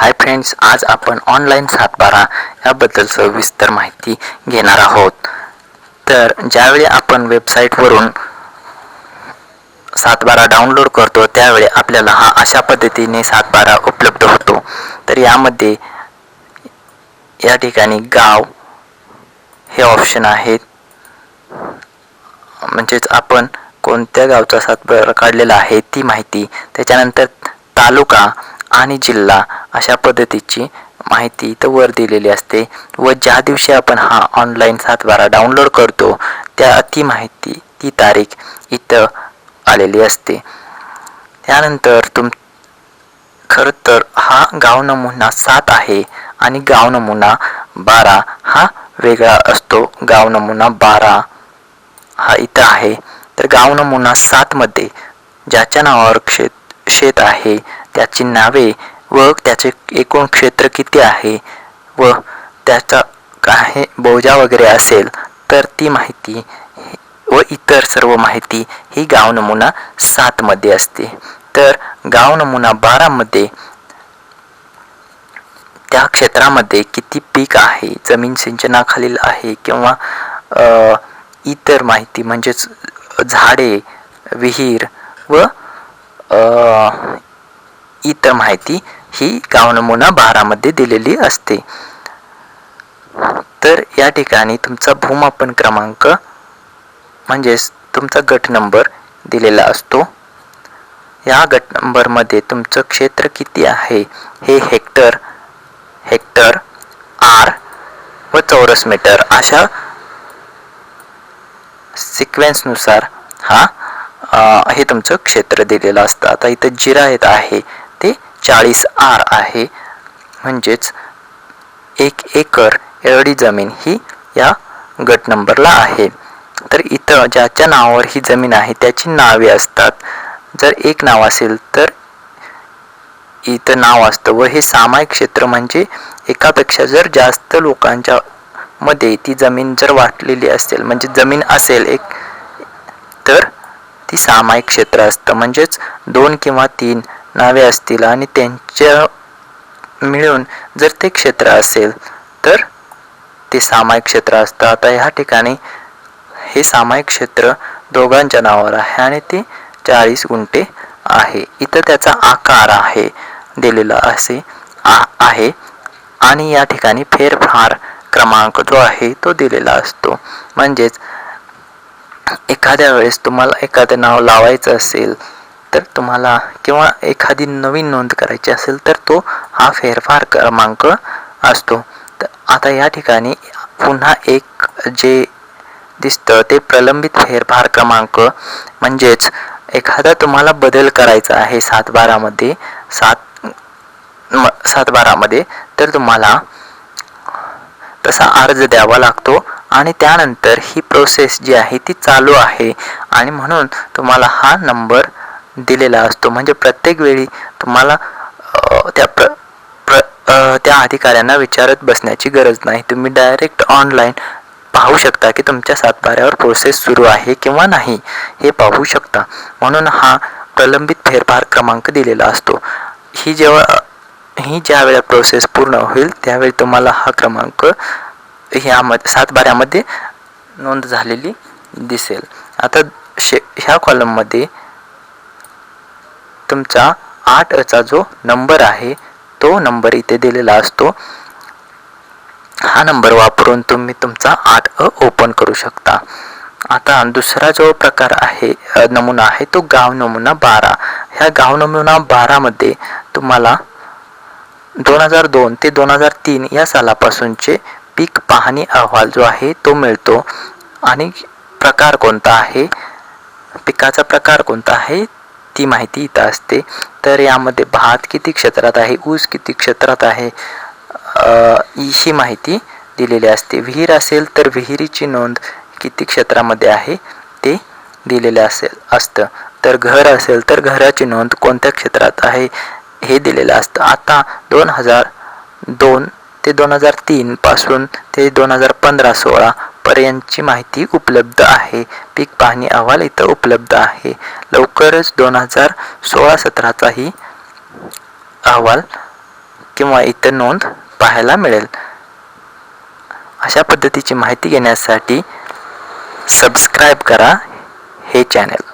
Hi friends आज आपण online सातबारा याबद्दल सविस्तर माहिती घेणार आहोत. तर ज्यावेळी आपण वेबसाईटवरून सातबारा डाउनलोड करतो त्यावेळी आपल्याला हा अशा पद्धतीने सातबारा उपलब्ध होतो. तर यामध्ये या ठिकाणी गाव हे ऑप्शन आहेत म्हणजेच आपण कोणत्या गावचा सातबारा काढलेला आहे ती माहिती. त्याच्यानंतर तालुका आणि जिल्हा अशा पद्धतीची माहिती इथं वर दिलेली असते व ज्या दिवशी आपण हा ऑनलाईन सातबारा डाउनलोड करतो त्या ती माहिती ती तारीख इथं आलेली असते. त्यानंतर तुम खरं तर हा गाव नमुना सात आहे आणि गाव नमुना बारा हा वेगळा असतो. गाव नमुना बारा हा इथं आहे. तर गाव नमुना सातमध्ये ज्याच्या नावावर क्षेत शेत आहे त्याची नावे व त्याचे एकूण क्षेत्र किती आहे व त्याचा काही बोजा वगैरे असेल तर ती माहिती व इतर सर्व माहिती ही गाव नमुना सातमध्ये असते. तर गाव नमुना बारामध्ये त्या क्षेत्रामध्ये किती पीक आहे जमीन सिंचनाखालील आहे किंवा इतर माहिती म्हणजेच झाडे विहीर व इतर माहिती ही गाव नमुना बारामध्ये दिलेली असते. तर या ठिकाणी तुमचा भूमापन क्रमांक म्हणजेच तुमचा गट नंबर दिलेला असतो. या गट नंबरमध्ये तुमचं क्षेत्र किती आहे? हे हेक्टर हेक्टर आर व चौरस मीटर अशा सिक्वेन्सनुसार हा हे तुमचं क्षेत्र दिलेलं असतं. आता इथं जिरायत आहे. चाळीस आर आहे. म्हणजेच एक एकर एवढी जमीन ही या गट नंबरला आहे. तर इथं ज्याच्या नावावर ही जमीन आहे त्याची नावे असतात. जर एक नाव असेल तर इथं नाव असतं व हे सामायिक क्षेत्र म्हणजे एकापेक्षा जर जास्त लोकांच्या मध्ये ती जमीन जर वाटलेली असेल म्हणजे जमीन असेल एक तर ती सामायिक क्षेत्र असतं. म्हणजेच दोन किंवा तीन नावे असतील आणि त्यांच्या मिळून जर ते क्षेत्र असेल तर ते सामायिक क्षेत्र असतं. आता ह्या ठिकाणी हे सामायिक क्षेत्र दोघांच्या नावावर आहे आणि ते चाळीस गुंठे आहे. इथं त्याचा आकार आहे दिलेला असे आ आहे. आणि या ठिकाणी फेरफार क्रमांक जो आहे तो दिलेला असतो. म्हणजेच एखाद्या वेळेस तुम्हाला एखादं नाव लावायचं असेल तर तुम्हाला किंवा एखादी नवीन नोंद करायची असेल तर तो हा फेरफार क्रमांक असतो. तर आता या ठिकाणी पुन्हा एक जे दिसतं ते प्रलंबित फेरफार क्रमांक. म्हणजेच एखादा तुम्हाला बदल करायचा आहे सात बारामध्ये सात म सात बारामध्ये तर तुम्हाला तसा अर्ज द्यावा लागतो आणि त्यानंतर ही प्रोसेस जी आहे ती चालू आहे. आणि म्हणून तुम्हाला हा नंबर दिलेला असतो. म्हणजे प्रत्येक वेळी तुम्हाला त्या प्र प्र त्या अधिकाऱ्यांना विचारत बसण्याची गरज नाही. तुम्ही डायरेक्ट ऑनलाईन पाहू शकता की तुमच्या सातबाऱ्यावर प्रोसेस सुरू आहे किंवा नाही हे पाहू शकता. म्हणून हा प्रलंबित फेरफार क्रमांक दिलेला असतो. ही जेव्हा ही ज्या वेळा प्रोसेस पूर्ण होईल त्यावेळी तुम्हाला हा क्रमांक ह्यामध्ये सातबाऱ्यामध्ये नोंद झालेली दिसेल. आता शे ह्या कॉलममध्ये तुमचा आठ अचा जो नंबर आहे तो नंबर इथे दिलेला असतो. हा नंबर वापरून तुम्ही तुमचा आठ अ ओपन करू शकता. आता दुसरा जो प्रकार आहे नमुना आहे तो गाव नमुना बारा. ह्या गाव नमुना बारामध्ये तुम्हाला दोन हजार दोन ते दोन हजार तीन या सालापासूनचे पीक पाहणी अहवाल जो आहे तो मिळतो. आणि प्रकार कोणता आहे? पिकाचा प्रकार कोणता आहे? ती माहिती इथं असते. तर यामध्ये भात किती क्षेत्रात आहे? ऊस किती क्षेत्रात आहे? ही माहिती दिलेली असते. विहीर असेल तर विहिरीची नोंद किती क्षेत्रामध्ये आहे? ते दिलेले असेल असतं. तर घर असेल तर घराची नोंद कोणत्या क्षेत्रात आहे? हे दिलेलं असतं. आता दोन हजार दोन ते दोन हजार तीनपासून ते दोन हजार पंधरा सोळा पर्यंतची माहिती उपलब्ध आहे. पीक पाहणी अहवाल इथं उपलब्ध आहे. लवकरच दोन हजार सोळा सतराचाही अहवाल किंवा इतर नोंद पाहायला मिळेल. अशा पद्धतीची माहिती घेण्यासाठी सबस्क्राईब करा हे चॅनल